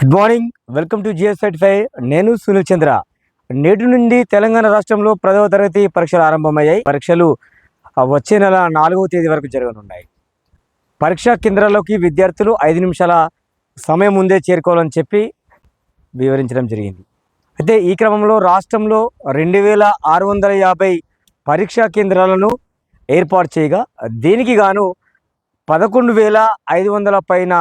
Good morning. Welcome to GS five. నేను సునీల్ చంద్ర. నేటి నుండి తెలంగాణ రాష్ట్రంలో పదవ తరగతి పరీక్షలు ఆరంభమయ్యాయి. పరీక్షలు వచ్చే నెల నాలుగవ తేదీ వరకు జరగనున్నాయి. పరీక్షా కేంద్రాల్లోకి విద్యార్థులు ఐదు నిమిషాల సమయం ముందే చేరుకోవాలని చెప్పి వివరించడం జరిగింది. అయితే ఈ క్రమంలో రాష్ట్రంలో రెండు వేల ఆరు వందల యాభై పరీక్షా కేంద్రాలను ఏర్పాటు చేయగా దీనికి గాను పదకొండు వేల ఐదు వందల పైన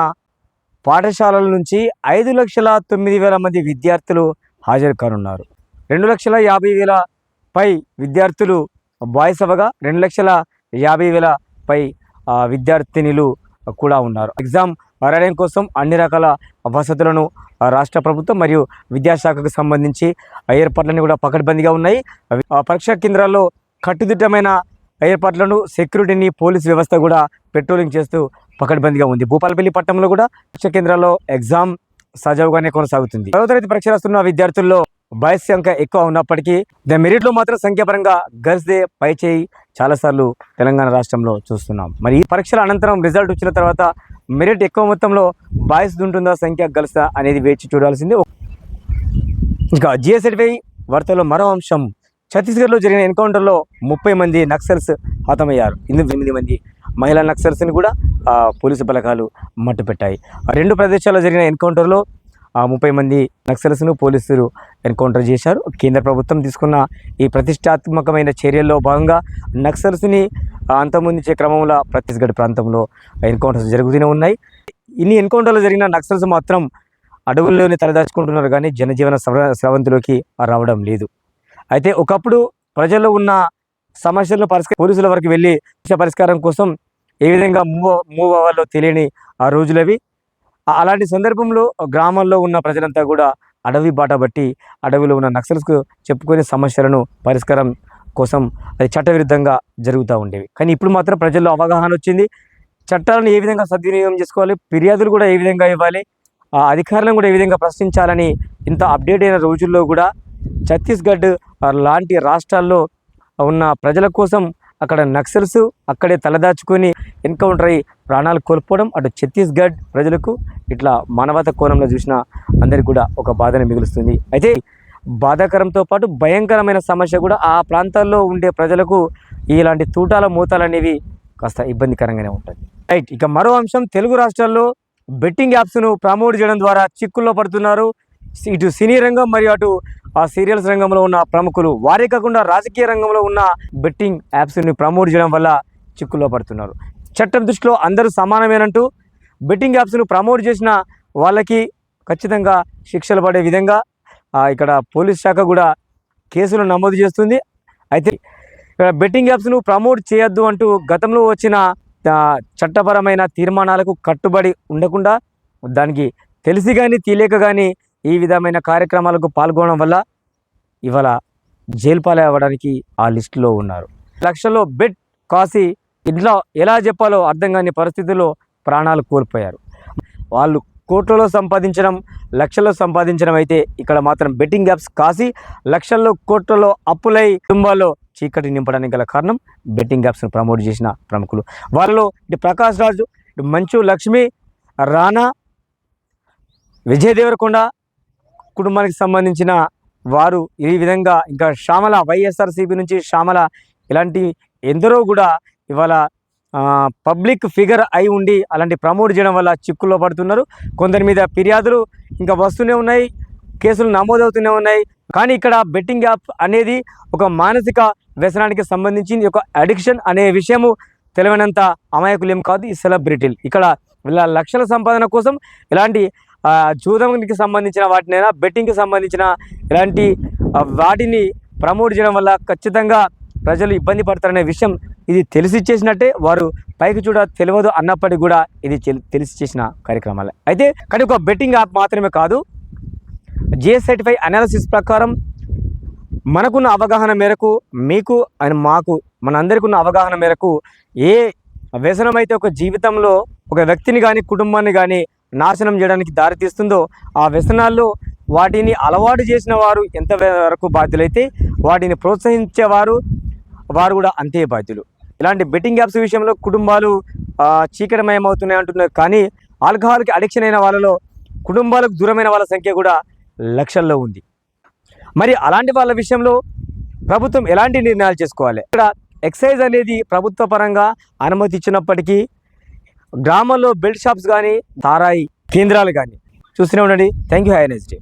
పాఠశాలల నుంచి ఐదు లక్షల తొమ్మిది వేల మంది విద్యార్థులు హాజరు కానున్నారు. రెండు లక్షల యాభై వేల పై విద్యార్థులు బాయ్స్ అవ్వగా రెండు లక్షల యాభై వేల పై విద్యార్థినిలు కూడా ఉన్నారు. ఎగ్జామ్ రాయడం కోసం అన్ని రకాల వసతులను రాష్ట్ర ప్రభుత్వం మరియు విద్యాశాఖకు సంబంధించి ఏర్పాట్లన్నీ కూడా పకడ్బందీగా ఉన్నాయి. అవి- పరీక్షా కేంద్రాల్లో కట్టుదిట్టమైన ఏర్పాట్లను సెక్యూరిటీని పోలీస్ వ్యవస్థ కూడా పెట్రోలింగ్ చేస్తూ పకడ్బందీగా ఉంది. భూపాలపల్లి పట్టణంలో కూడా పరీక్ష కేంద్రాల్లో ఎగ్జామ్ సజావుగానే కొనసాగుతుంది. పదవ తరగతి పరీక్ష రాస్తున్న విద్యార్థుల్లో బాయ్స్ సంఖ్య ఎక్కువ ఉన్నప్పటికీ ద మెరిట్లో మాత్రం సంఖ్యాపరంగా గర్ల్స్ పై చేయి చాలాసార్లు తెలంగాణ రాష్ట్రంలో చూస్తున్నాం. మరి ఈ పరీక్షల అనంతరం రిజల్ట్ వచ్చిన తర్వాత మెరిట్ ఎక్కువ మొత్తంలో బాయ్స్ ఉంటుందా సంఖ్య గర్ల్స్ అనేది వేచి చూడాల్సింది. ఇంకా జిఎస్ఎడ్వై వార్తల్లో మరో అంశం ఛత్తీస్గఢ్లో జరిగిన ఎన్కౌంటర్లో ముప్పై మంది నక్సల్స్ హతమయ్యారు. ఇందులో ఎనిమిది మంది మహిళా నక్సల్స్ని కూడా పోలీసు బలగాలు మట్టుపెట్టాయి. ఆ రెండు ప్రదేశాల్లో జరిగిన ఎన్కౌంటర్లో ముప్పై మంది నక్సల్స్ను పోలీసులు ఎన్కౌంటర్ చేశారు. కేంద్ర ప్రభుత్వం తీసుకున్న ఈ ప్రతిష్టాత్మకమైన చర్యల్లో భాగంగా నక్సల్స్ని అంతమొందించే క్రమంలో ఛత్తీస్గఢ్ ప్రాంతంలో ఎన్కౌంటర్స్ జరుగుతూనే ఉన్నాయి. ఇన్ని ఎన్కౌంటర్లు జరిగిన నక్సల్స్ మాత్రం అడవుల్లోనే తలదాచుకుంటున్నారు కానీ జనజీవన స్రవంతిలోకి రావడం లేదు. అయితే ఒకప్పుడు ప్రజల్లో ఉన్న సమస్యలను పరిష్క పోలీసుల వరకు వెళ్ళి సమస్య పరిష్కారం కోసం ఏ విధంగా మూవ్ మూవ్ అవ్వాలో తెలియని ఆ రోజులవి. అలాంటి సందర్భంలో గ్రామాల్లో ఉన్న ప్రజలంతా కూడా అడవి బాట బట్టి అడవిలో ఉన్న నక్సల్స్కు చెప్పుకునే సమస్యలను పరిష్కారం కోసం అది చట్టవిరుద్ధంగా జరుగుతూ ఉండేవి. కానీ ఇప్పుడు మాత్రం ప్రజల్లో అవగాహన వచ్చింది. చట్టాలను ఏ విధంగా సద్వినియోగం చేసుకోవాలి ఫిర్యాదులు కూడా ఏ విధంగా ఇవ్వాలి ఆ అధికారులను కూడా ఏ విధంగా ప్రశ్నించాలని ఇంత అప్డేట్ అయిన రోజుల్లో కూడా ఛత్తీస్గఢ్ లాంటి రాష్ట్రాల్లో ఉన్న ప్రజల కోసం అక్కడ నక్సల్స్ అక్కడే తలదాచుకొని ఎన్కౌంటర్ అయ్యి ప్రాణాలు కోల్పోవడం అటు ఛత్తీస్గఢ్ ప్రజలకు ఇట్లా మానవత కోణంలో చూసిన అందరికీ కూడా ఒక బాధను మిగులుస్తుంది. అయితే బాధాకరంతో పాటు భయంకరమైన సమస్య కూడా ఆ ప్రాంతాల్లో ఉండే ప్రజలకు ఇలాంటి తూటాల మూతాలు అనేవి కాస్త ఇబ్బందికరంగానే ఉంటుంది. రైట్ ఇక మరో అంశం తెలుగు రాష్ట్రాల్లో బెట్టింగ్ యాప్స్ను ప్రమోట్ చేయడం ద్వారా చిక్కుల్లో పడుతున్నారు. ఇటు సినీ రంగం మరియు అటు ఆ సీరియల్స్ రంగంలో ఉన్న ప్రముఖులు వారే కాకుండా రాజకీయ రంగంలో ఉన్న బెట్టింగ్ యాప్స్ని ప్రమోట్ చేయడం వల్ల చిక్కుల్లో పడుతున్నారు. చట్టం దృష్టిలో అందరూ సమానమేనంటూ బెట్టింగ్ యాప్స్ను ప్రమోట్ చేసిన వాళ్ళకి ఖచ్చితంగా శిక్షలు పడే విధంగా ఇక్కడ పోలీస్ శాఖ కూడా కేసులు నమోదు చేస్తుంది. అయితే ఇక్కడ బెట్టింగ్ యాప్స్ను ప్రమోట్ చేయొద్దు అంటూ గతంలో వచ్చిన చట్టపరమైన తీర్మానాలకు కట్టుబడి ఉండకుండా దానికి తెలిసి కానీ తెలియక కానీ ఈ విధమైన కార్యక్రమాలకు పాల్గొనడం వల్ల ఇవాళ జైలు పాలై అవ్వడానికి ఆ లిస్టులో ఉన్నారు. లక్షల్లో బెడ్ కాసి ఇంట్లో ఎలా చెప్పాలో అర్థం కాని పరిస్థితుల్లో ప్రాణాలు కోల్పోయారు. వాళ్ళు కోట్లలో సంపాదించడం లక్షల్లో సంపాదించడం అయితే ఇక్కడ మాత్రం బెట్టింగ్ యాప్స్ కాసి లక్షల్లో కోట్లలో అప్పులై కుటుంబాల్లో చీకటి నింపడానికి గల కారణం బెట్టింగ్ యాప్స్ను ప్రమోట్ చేసిన ప్రముఖులు. వాళ్ళలో ఇటు ప్రకాష్ రాజు ఇటు మంచు లక్ష్మి రానా విజయ్ దేవరకొండ కుటుంబానికి సంబంధించిన వారు ఈ విధంగా ఇంకా శ్యామల వైఎస్ఆర్సీపీ నుంచి శ్యామల ఇలాంటి ఎందరో కూడా ఇవాళ పబ్లిక్ ఫిగర్ అయి ఉండి అలాంటి ప్రమోట్ చేయడం వల్ల చిక్కుల్లో పడుతున్నారు. కొందరి మీద ఫిర్యాదులు ఇంకా వస్తూనే ఉన్నాయి కేసులు నమోదవుతూనే ఉన్నాయి. కానీ ఇక్కడ బెట్టింగ్ యాప్ అనేది ఒక మానసిక వ్యసనానికి సంబంధించింది ఒక అడిక్షన్ అనే విషయము తెలివైనంత అమాయకులేం కాదు ఈ సెలబ్రిటీలు. ఇక్కడ వీళ్ళ లక్షల సంపాదన కోసం ఇలాంటి జూదంకి సంబంధించిన వాటినైనా బెట్టింగ్కి సంబంధించిన ఇలాంటి వాటిని ప్రమోట్ చేయడం వల్ల ఖచ్చితంగా ప్రజలు ఇబ్బంది పడతారనే విషయం ఇది తెలిసి చేసినట్టే వారు పైకి చూడ తెలియదు అన్నప్పటికీ కూడా ఇది తెలి- తెలిసి చేసిన కార్యక్రమాలే. అయితే కానీ ఒక బెట్టింగ్ యాప్ మాత్రమే కాదు జిఎస్ సర్టిఫై అనాలిసిస్ ప్రకారం మనకున్న అవగాహన మేరకు మీకు అండ్ మాకు మనందరికీ ఉన్న అవగాహన మేరకు ఏ వ్యసనం అయితే ఒక జీవితంలో ఒక వ్యక్తిని కానీ కుటుంబాన్ని కానీ నాశనం చేయడానికి దారితీస్తుందో ఆ వ్యసనాల్లో వాటిని అలవాటు చేసిన వారు ఎంత వరకు బాధ్యులైతే వాటిని ప్రోత్సహించేవారు వారు కూడా అంతే బాధ్యులు. ఇలాంటి బెట్టింగ్ యాప్స్ విషయంలో కుటుంబాలు చీకటమయమవుతున్నాయి అవుతున్నాయి అంటున్నారు. కానీ ఆల్కహాల్కి అడిక్షన్ అయిన వాళ్ళలో కుటుంబాలకు దూరమైన వాళ్ళ సంఖ్య కూడా లక్షల్లో ఉంది. మరి అలాంటి వాళ్ళ విషయంలో ప్రభుత్వం ఎలాంటి నిర్ణయాలు చేసుకోవాలి? ఇక్కడ ఎక్సైజ్ అనేది ప్రభుత్వ పరంగా అనుమతి ఇచ్చినప్పటికీ గ్రామాల్లో బెల్ట్ షాప్స్ కానీ తారాయి కేంద్రాలు కానీ చూస్తూనే ఉండండి. Thank you have next day